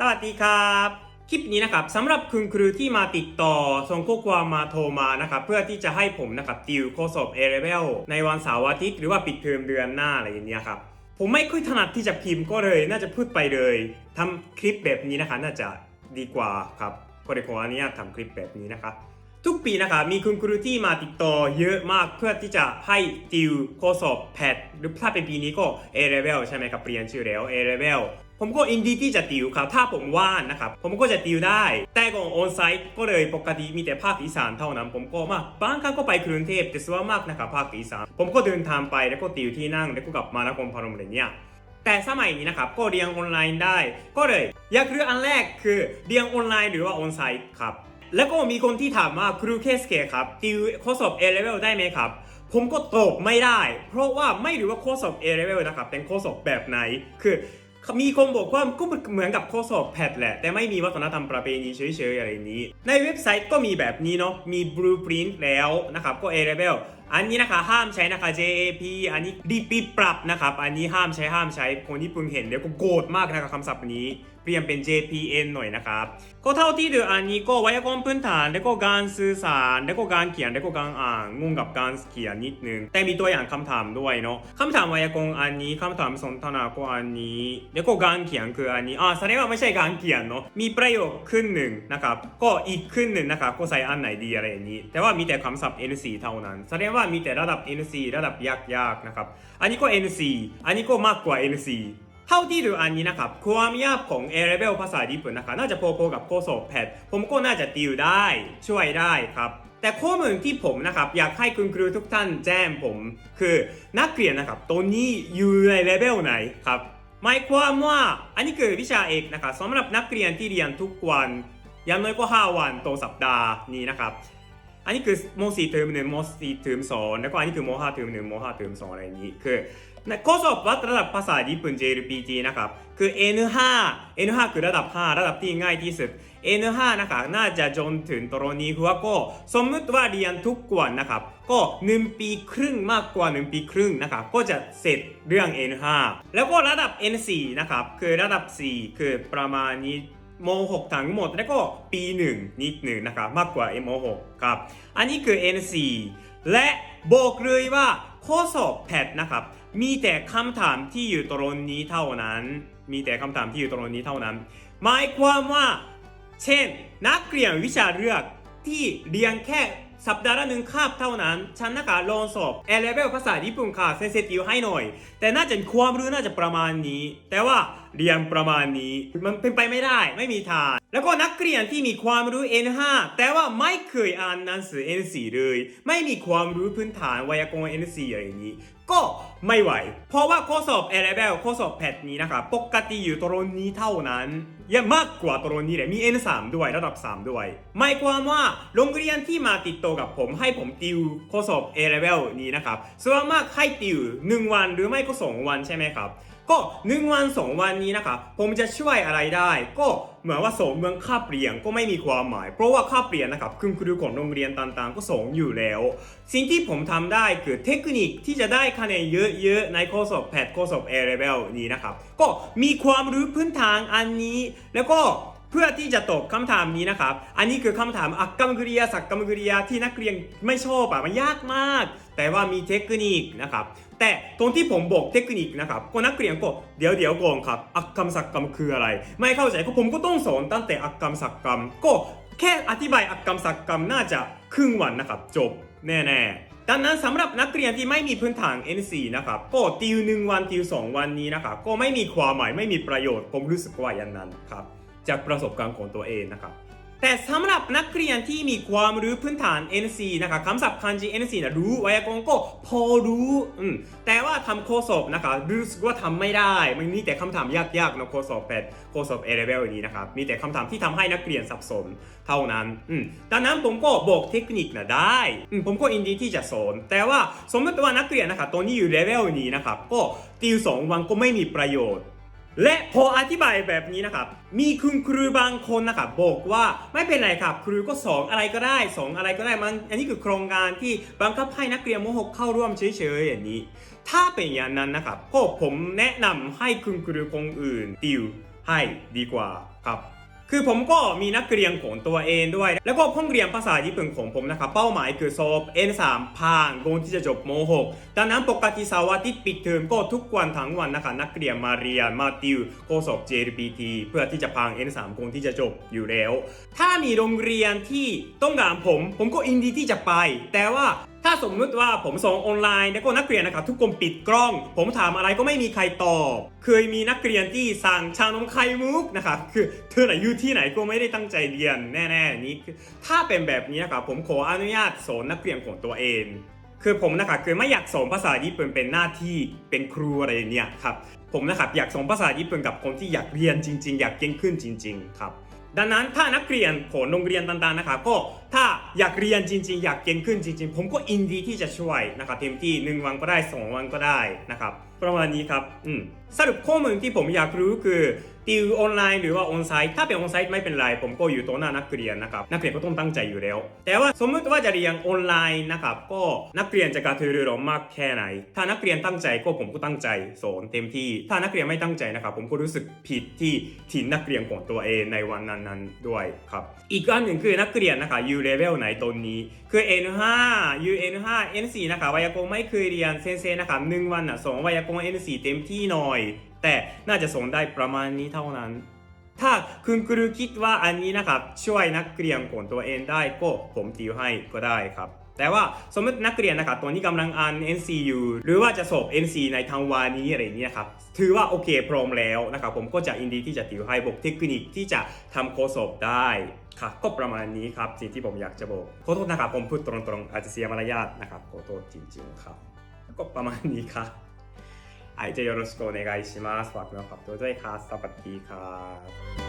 สวัสดีครับ คลิปนี้นะครับสำหรับคุณครูที่มาติดต่อส่งข้อความมาโทรมานะครับเพื่อที่จะให้ผมนะครับติวข้อสอบเอเรเบลในวันเสาร์อาทิตย์หรือว่าปิดเทอมเดือนหน้าอะไรอย่างเงี้ยครับผมไม่ค่อยถนัดที่จะพิมพ์ก็เลย น่าจะพูดไปเลยทำคลิปแบบนี้นะคะ น่าจะดีกว่าครับก็เลยขออนุญาตทำคลิปแบบนี้นะครับ ทุกปีนะครับมีคุณครูที่มาติดต่อเยอะมากเพื่อที่จะให้ติวข้อสอบแพทหรือถ้าเป็นปีนี้ก็ A level ใช่ไหมครับเปลี่ยนชื่อแล้ว A level ผมก็อินดีที่จะติวครับ ถ้าผมว่างนะครับ ผมก็จะติวได้ แต่ก่อนออนไซต์ก็เลยปกติมีแต่ภาคอีสานเท่านั้น ผมก็มาบางครั้งก็ไปกรุงเทพแต่ส่วนมากนะครับภาคอีสานผมก็เดินทางไปแล้วก็ติวที่นั่งแล้วก็กลับมานครพนมอะไรเงี้ยแต่สมัยนี้นะครับก็เรียนออนไลน์ได้ ก็เลยอยากรู้อันแรกคือเรียนออนไลน์หรือว่าออนไซต์ครับ แล้วก็มีคนที่ถามว่าครูเคสเคครับติวข้อสอบ A level ได้ไหมครับ ผมก็ตอบไม่ได้ เพราะว่าไม่รู้ว่าข้อสอบ A level นะครับเป็นข้อสอบแบบไหน คือมีคนบอกว่าก็เหมือนกับข้อสอบแพทแหละ แต่ไม่มีวัฒนธรรมประเพณีเฉยๆอะไรนี้ ในเว็บไซต์ก็มีแบบนี้เนาะมี blueprint แล้วนะครับก็ A level อันนี้นะคะห้ามใช้นะคะ JAP อันนี้ดีปีปรับนะครับ อันนี้ห้ามใช้ห้ามใช้คนที่เพิ่งเห็นเดี๋ยวก็โกรธมากนะครับคำศัพท์นี้เปลี่ยนเป็น JPN หน่อยนะครับ ก็เท่าที่ดูอันนี้ก็ไวยากรณ์พื้นฐาน แล้วก็การสื่อสาร แล้วก็การเขียน แล้วก็การอ่านงงกับการเขียนนิดนึง แต่มีตัวอย่างคำถามด้วยเนาะคำถามไวยากรณ์อันนี้คำถามสนทนาก็อันนี้ แล้วก็การเขียนคืออันนี้อ่าแสดงว่าไม่ใช่การเขียนเนาะ มีประโยคขึ้นหนึ่งนะครับ ก็อีกขึ้นหนึ่งนะครับ ก็ใส่อันไหนดีอะไรอย่างนี้ แต่ว่ามีแต่คำศัพท์ N4 เท่านั้น แสดงว่ามีแต่ระดับ N4 ระดับยากๆนะครับ อันนี้ก็ N4 อันนี้ก็มากกว่า N4 เท่าที่ดูอันนี้นะครับ ความยากของ A level ภาษาญี่ปุ่นนะคะ น่าจะพอๆกับข้อสอบแพท ผมก็น่าจะติวได้ ช่วยได้ครับ แต่ข้อมูลที่ผมนะครับอยากให้คุณครูทุกท่านแจ้งผม คือนักเรียนนะครับตัวนี้อยู่ในเลเวลไหนครับหมายความว่าอันนี้คือวิชาเอกนะครับสำหรับนักเรียนที่เรียนทุกวันอย่างน้อยก็ 5 วันต่อสัปดาห์นี้นะครับ อันนี้คือม .4 เทอมหนึ่งม .4 เทอมสองแล้วก็อันนี้คือม .5 เทอมหนึ่งม .5 เทอมสองอะไรอย่างนี้คือในข้อสอบวัดระดับภาษาญี่ปุ่น JLPT นะครับ คือ N5 N5 คือระดับ 5 ระดับที่ง่ายที่สุด N5 นะครับ น่าจะจนถึงตรงนี้คือว่าก็สมมติว่าเรียนทุกวันนะครับ ก็ 1 ปีครึ่งมากกว่า 1 ปีครึ่งนะครับ ก็จะเสร็จเรื่อง N5 แล้วก็ระดับ N4 นะครับ คือระดับ 4 คือประมาณนี้ ม .6 ทั้งหมดแล้วก็ปีหนึ่งนิดหนึ่งนะครับมากกว่า ม .6 ครับ อันนี้คือ N4 และบอกเลยว่าข้อสอบแพทนะครับ มีแต่คำถามที่อยู่ตรงนี้เท่านั้น มีแต่คำถามที่อยู่ตรงนี้เท่านั้น หมายความว่า เช่น นักเรียนวิชาเลือกที่เรียนแค่ สัปดาห์ละหนึ่งคาบเท่านั้น ฉันนะคะลองสอบ A level ภาษาญี่ปุ่นค่ะเซนเซติวให้หน่อย แต่น่าจะความรู้น่าจะประมาณนี้ แต่ว่าเรียนประมาณนี้มันเป็นไปไม่ได้ไม่มีทางแล้วก็นักเรียนที่มีความรู้ N5 แต่ว่าไม่เคยอ่านหนังสือ N4 เลย ไม่มีความรู้พื้นฐานไวยากรณ์ N4 อะไรอย่างนี้ ก็ไม่ไหว เพราะว่าข้อสอบ A level ข้อสอบแพทนี้นะครับ ปกติอยู่ตรงนี้เท่านั้นยังมากกว่าตรงนี้เลยมี N3 ด้วยระดับ 3 ด้วย หมายความว่าโรงเรียนที่มาติดต่อกับผมให้ผมติวข้อสอบ A level นี้นะครับส่วนมากให้ติว 1 วันหรือไม่ก็ 2 วันใช่ไหมครับ ก็หนึ่งวันสองวันนี้นะครับผมจะช่วยอะไรได้ ก็เหมือนว่าสองเมืองค่าเปลี่ยนก็ไม่มีความหมาย เพราะว่าค่าเปลี่ยนนะครับคุณครูของโรงเรียนต่างๆ ก็สองอยู่แล้ว สิ่งที่ผมทำได้คือเทคนิคที่จะได้คะแนนเยอะๆในข้อสอบแพทข้อสอบ A level นี้นะครับก็มีความรู้พื้นฐานอันนี้ แล้วก็เพื่อที่จะตอบคำถามนี้นะครับ อันนี้คือคำถามอักกรรมกริยาสักกรรมกริยาที่นักเรียนไม่ชอบอะมันยากมาก แต่ว่ามีเทคนิคนะครับ แต่ตรงที่ผมบอกเทคนิคนะครับก็นักเรียนก็เดี๋ยวเดี๋ยวก่อนครับ อักกรรมสักกรรมคืออะไร ไม่เข้าใจก็ผมก็ต้องสอนตั้งแต่อักกรรมสักกรรมก็แค่อธิบายอักกรรมสักกรรมน่าจะครึ่งวันนะครับ จบแน่ๆดังนั้นสำหรับนักเรียนที่ไม่มีพื้นฐาน N4 นะครับก็ติวหนึ่งวันติวสองวันนี้นะครับก็ไม่มีความหมายไม่มีประโยชน์ ผมรู้สึกว่าอย่างนั้นครับจากประสบการณ์ของตัวเองนะครับ แต่สำหรับนักเรียนที่มีความรู้พื้นฐาน N4 นะครับคำศัพท์คันจิ N4 นะรู้ไวยากรณ์ก็พอรู้อืมแต่ว่าทำข้อสอบนะครับรู้สึกว่าทำไม่ได้ มันมีแต่คำถามยากๆนะข้อสอบแปดข้อสอบ A level นี้นะครับมีแต่คำถามที่ทำให้นักเรียนสับสนเท่านั้นอืมดังนั้นผมก็บอกเทคนิคนะได้อืมผมก็ยินดีที่จะสอนแต่ว่าสมมติว่านักเรียนนะครับตัวนี้อยู่เลเวลนี้นะครับก็ติวสองวันก็ไม่มีประโยชน์ และพออธิบายแบบนี้นะครับ มีคุณครูบางคนนะครับบอกว่าไม่เป็นไรครับ ครูก็สอนอะไรก็ได้สอนอะไรก็ได้มัน อันนี้คือโครงการที่บังคับให้นักเรียนม .6 เข้าร่วมเฉยๆอย่างนี้ ถ้าเป็นอย่างนั้นนะครับก็ผมแนะนำให้คุณครูคนอื่นติวให้ดีกว่าครับ คือผมก็มีนักเรียนของตัวเองด้วย แล้วก็ห้องเรียนภาษาญี่ปุ่นของผมนะครับ เป้าหมายคือสอบ N3 ผ่านก่อนที่จะจบม .6 ดังนั้นปกติเสาร์อาทิตย์ปิดเทอมก็ทุกวันทั้งวันนะครับนักเรียนมาเรียนมาติวข้อสอบ JLPT เพื่อที่จะผ่าน N3 ก่อนที่จะจบอยู่แล้ว ถ้ามีโรงเรียนที่ต้องการผม ผมก็ยินดีที่จะไป แต่ว่า ถ้าสมมติว่าผมสอนออนไลน์แล้วก็นักเรียนนะครับทุกคนปิดกล้อง ผมถามอะไรก็ไม่มีใครตอบ เคยมีนักเรียนที่สั่งชานมไข่มุกนะครับคือเธอไหนอยู่ที่ไหนก็ไม่ได้ตั้งใจเรียนแน่ๆนี้คือถ้าเป็นแบบนี้นะครับผมขออนุญาตสอนนักเรียนของตัวเอง คือผมนะครับคือไม่อยากสอนภาษาญี่ปุ่นเป็นหน้าที่เป็นครูอะไรเนี้ยครับผมนะครับอยากสอนภาษาญี่ปุ่นกับคนที่อยากเรียนจริง ๆ อยากเก่งขึ้นจริง ๆ ครับ ดังนั้นถ้านักเรียนของโรงเรียนต่างๆนะครับก็ถ้าอยากเรียนจริง ๆ อยากเก่งขึ้นจริง ๆ ผมก็อินดีที่จะช่วยนะครับเต็มที่หนึ่งวันก็ได้สองวันก็ได้นะครับประมาณนี้ครับอืมสรุปข้อมูลที่ผมอยากรู้คือ ติวออนไลน์หรือว่าออนไซต์ถ้าเป็นออนไซต์ไม่เป็นไรผมก็อยู่ต่อหน้านักเรียนนะครับนักเรียนก็ต้องตั้งใจอยู่แล้ว แต่ว่าสมมติว่าจะเรียนออนไลน์นะครับก็นักเรียนจะกระตือรือร้นมากแค่ไหน ถ้านักเรียนตั้งใจก็ผมก็ตั้งใจสอนเต็มที่ ถ้านักเรียนไม่ตั้งใจนะครับผมก็รู้สึกผิดที่ทิ้งนักเรียนของตัวเองในวันนั้นๆด้วยครับอีกอันหนึ่งคือนักเรียนนะคะอยู่เลเวลไหนตนนี้คือ N5 U N5 N4 นะคะวยากรณ์ไม่เคยเรียนเซนเซนะคะหนึ่งวันอะสองวยากรณ์ N4 เต็มที่หน่อย แต่น่าจะสอนได้ประมาณนี้เท่านั้น ถ้าคุณครูคิดว่าอันนี้นะครับ ช่วยนักเรียนของตัวเองได้ก็ผมติวให้ก็ได้ครับแต่ว่าสมมตินักเรียนนะครับตัวนี้กำลังอ่าน NCU หรือว่าจะสอบ NC ในทางวานี้อะไรอย่างเงี้ยครับถือว่าโอเคพร้อมแล้วนะครับผมก็จะอินดีที่จะติวให้บอกเทคนิคที่จะทำโคสอบได้ค่ะก็ประมาณนี้ครับสิ่งที่ผมอยากจะบอกขอโทษนะครับผมพูดตรงๆ อาจจะเสียมารยาทนะครับขอโทษจริงๆครับก็ประมาณนี้ครับ はい、じゃあよろしくお願いします。ワークマンカップとで、ハースタパティーカー。